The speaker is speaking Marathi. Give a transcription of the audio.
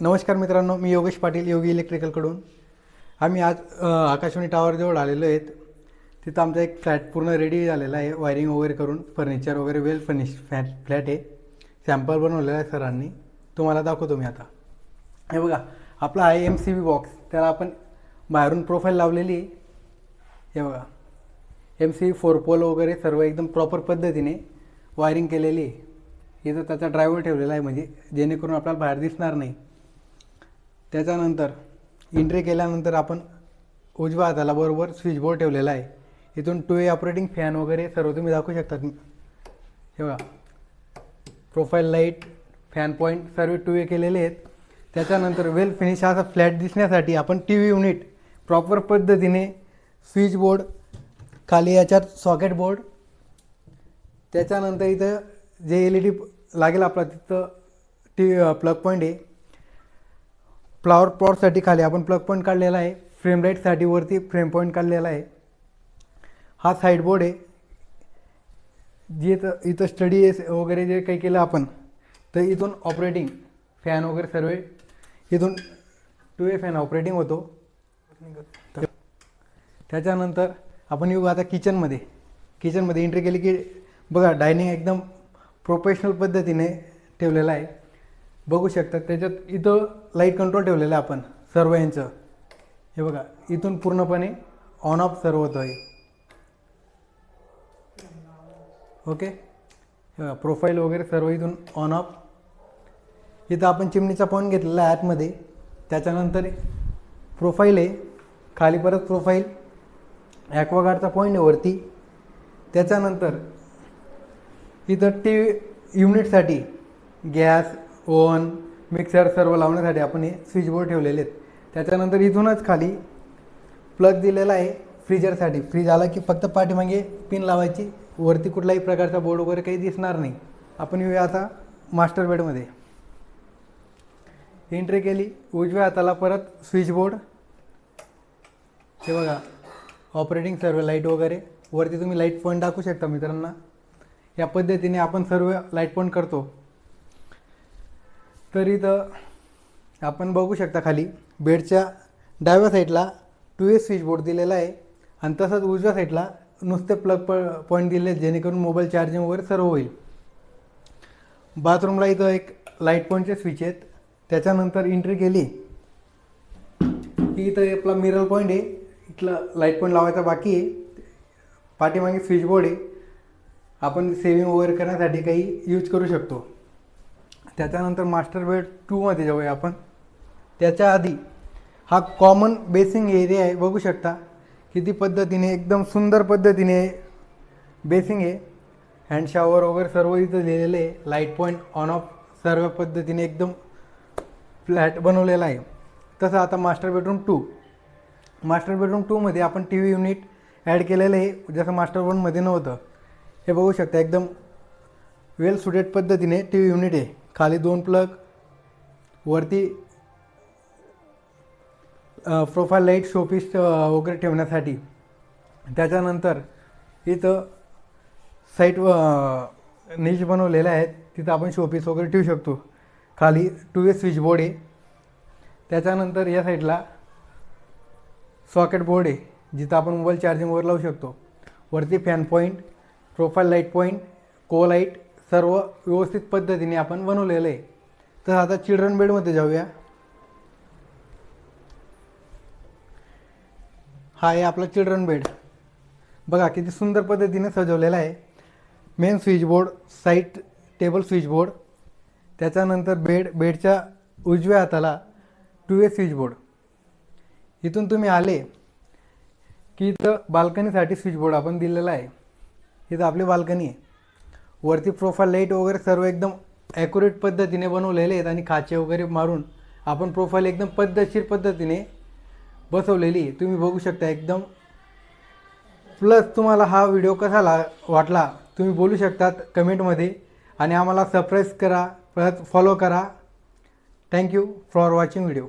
नमस्कार मित्रांनो मी योगेश पाटील योगी इलेक्ट्रिकलकडून आम्ही आज आकाशवाणी टावरजवळ आलेलो आहेत. तिथं आमचा एक फ्लॅट पूर्ण रेडी झालेला आहे वायरिंग वगैरे करून फर्निचर वगैरे वेल फर्निश फ्लॅट फ्लॅट आहे. सॅम्पल बनवलेला आहे सरांनी. तुम्हाला दाखवतो मी आता. हे बघा आपला आहे एम सी बी बॉक्स त्याला आपण बाहेरून प्रोफाईल लावलेली आहे. हे बघा. एम सी फोर पोल वगैरे सर्व एकदम प्रॉपर पद्धतीने वायरिंग केलेली आहे. इथं त्याचा ड्रायव्हर ठेवलेला आहे म्हणजे जेणेकरून आपल्याला बाहेर दिसणार नाही. त्याच्यानंतर एंट्री केल्यानंतर आपण उजव्या हाताला बरोबर स्विच बोर्ड ठेवलेला आहे. इथून टू ए ऑपरेटिंग फॅन वगैरे सर्व तुम्ही दाखवू शकता. हे बघा. प्रोफाईल लाइट फॅन पॉईंट सर्व टू ए केलेले आहेत. त्याच्यानंतर वेल फिनिश असा फ्लॅट दिसण्यासाठी आपण टी व्ही युनिट प्रॉपर पद्धतीने स्विच बोर्ड खाली याच्यात सॉकेट बोर्ड त्याच्यानंतर इथं जे एल ई डी लागेल आपला तिथं टी प्लग पॉईंट आहे. फ्लावर प्लॉटसाठी खाली आपण प्लग पॉईंट काढलेला आहे. फ्रेम लाईटसाठी वरती फ्रेम पॉईंट काढलेला आहे. हा साईड बोर्ड आहे. जे इथं इथं स्टडी वगैरे जे काही केलं आपण तर इथून ऑपरेटिंग फॅन वगैरे सर्व इथून टू ए फॅन ऑपरेटिंग होतो. त्याच्यानंतर आपण येऊ आता किचनमध्ये किचनमध्ये एंट्री केली की बघा डायनिंग एकदम प्रोफेशनल पद्धतीने ठेवलेलं आहे. बघू शकता त्याच्यात इथं लाइट कंट्रोल ठेवलेलं आहे आपण सर्व यांचं. हे बघा इथून पूर्णपणे ऑन ऑफ सर्व होतं आहे ओके हे बघा प्रोफाईल वगैरे सर्व इथून ऑन ऑफ इथं आपण चिमणीचा पॉईंट घेतलेला आहे आतमध्ये. त्याच्यानंतर प्रोफाईल आहे खाली परत प्रोफाईल ॲक्वागार्डचा पॉईंट आहे वरती. त्याच्यानंतर इथं टी युनिटसाठी गॅस ओव्हन मिक्सर सर्व लावण्यासाठी आपण हे स्विच बोर्ड ठेवलेले आहेत. त्याच्यानंतर इथूनच खाली प्लग दिलेला आहे फ्रीजरसाठी. फ्रीज आला की फक्त पाठीमागे पिन लावायची. वरती कुठलाही प्रकारचा बोर्ड वगैरे काही दिसणार नाही. आपण येऊया आता मास्टर बेडमध्ये. एंट्री केली. उजव्या हाताला परत स्विच बोर्ड. हे बघा. ऑपरेटिंग सर्व लाइट वगैरे. वरती तुम्ही लाइट पॉईंट दाखवू शकता मित्रांना. या पद्धतीने आपण सर्व लाइट पॉईंट करतो. तर इथं आपण बघू शकता खाली बेडच्या डाव्या साईडला टू ए स्विच बोर्ड दिलेला आहे आणि तसंच उजव्या साईडला नुसते प्लग प पॉईंट दिले आहेत, जेणेकरून मोबाईल चार्जिंग वगैरे सर्व होईल. बाथरूमला इथं एक लाइट पॉईंटचे स्विच आहेत. त्याच्यानंतर एंट्री केली. की इथं आपला मिरर पॉईंट आहे. इथला लाइट पॉईंट लावायचा बाकी आहे. पाठीमागे स्विच बोर्ड आहे. आपण सेविंग वगैरे करण्यासाठी काही यूज करू शकतो. त्याच्यानंतर मास्टर बेड टूमध्ये जाऊया आपण. त्याच्या आधी हा कॉमन बेसिंग एरिया आहे बघू शकता किती पद्धतीने एकदम सुंदर पद्धतीने बेसिंग आहे. हँड शॉवर वगैरे सर्व इथं लिहिलेलं आहे. लाइट पॉईंट ऑन ऑफ सर्व पद्धतीने एकदम फ्लॅट बनवलेला आहे. तसं आता master bedroom two master bedroom टूमध्ये आपण टी व्ही युनिट ॲड केलेलं आहे. जसं मास्टर वनमध्ये नव्हतं. हे बघू शकता एकदम वेल सुटेड पद्धतीने टी व्ही युनिट आहे. खाली दोन प्लग वरती प्रोफाईल लाइट शोपीस वगैरे ठेवण्यासाठी. त्याच्यानंतर इथं साईट निश बनवलेल्या आहेत. तिथं आपण शोपीस वगैरे ठेवू शकतो. खाली टू वे स्विच बोर्ड आहे. त्याच्यानंतर या साईडला सॉकेट बोर्ड आहे जिथं आपण मोबाईल चार्जिंगवर लावू शकतो. वरती fan point profile light point को लाइट सर्व व्यवस्थित पद्धतीने आपण बनवलेलं आहे. तर आता चिल्ड्रन बेडमध्ये जाऊया. हा आहे आपला चिल्ड्रन बेड. बघा किती सुंदर पद्धतीने सजवलेला आहे. Main switch board side table switch board त्याच्यानंतर बेड बेडच्या उजव्या हाताला टू ए स्विच बोर्ड इथून तुम्ही आले की इथं बाल्कनीसाठी स्विच बोर्ड आपण दिलेला आहे. इथं आपली बाल्कनी आहे. वरती प्रोफाईल लाइट वगैरे सर्व एकदम ॲक्युरेट पद्धतीने बनवलेले आहेत आणि खाचे वगैरे मारून आपण प्रोफाईल एकदम पद्धतशीर पद्धतीने बसवलेली आहे. तुम्ही बघू शकता एकदम. प्लस तुम्हाला हा व्हिडिओ कसा ला वाटला तुम्ही बोलू शकतात कमेंटमध्ये आणि आम्हाला सबस्क्राईब करा परत फॉलो करा. Thank you for watching video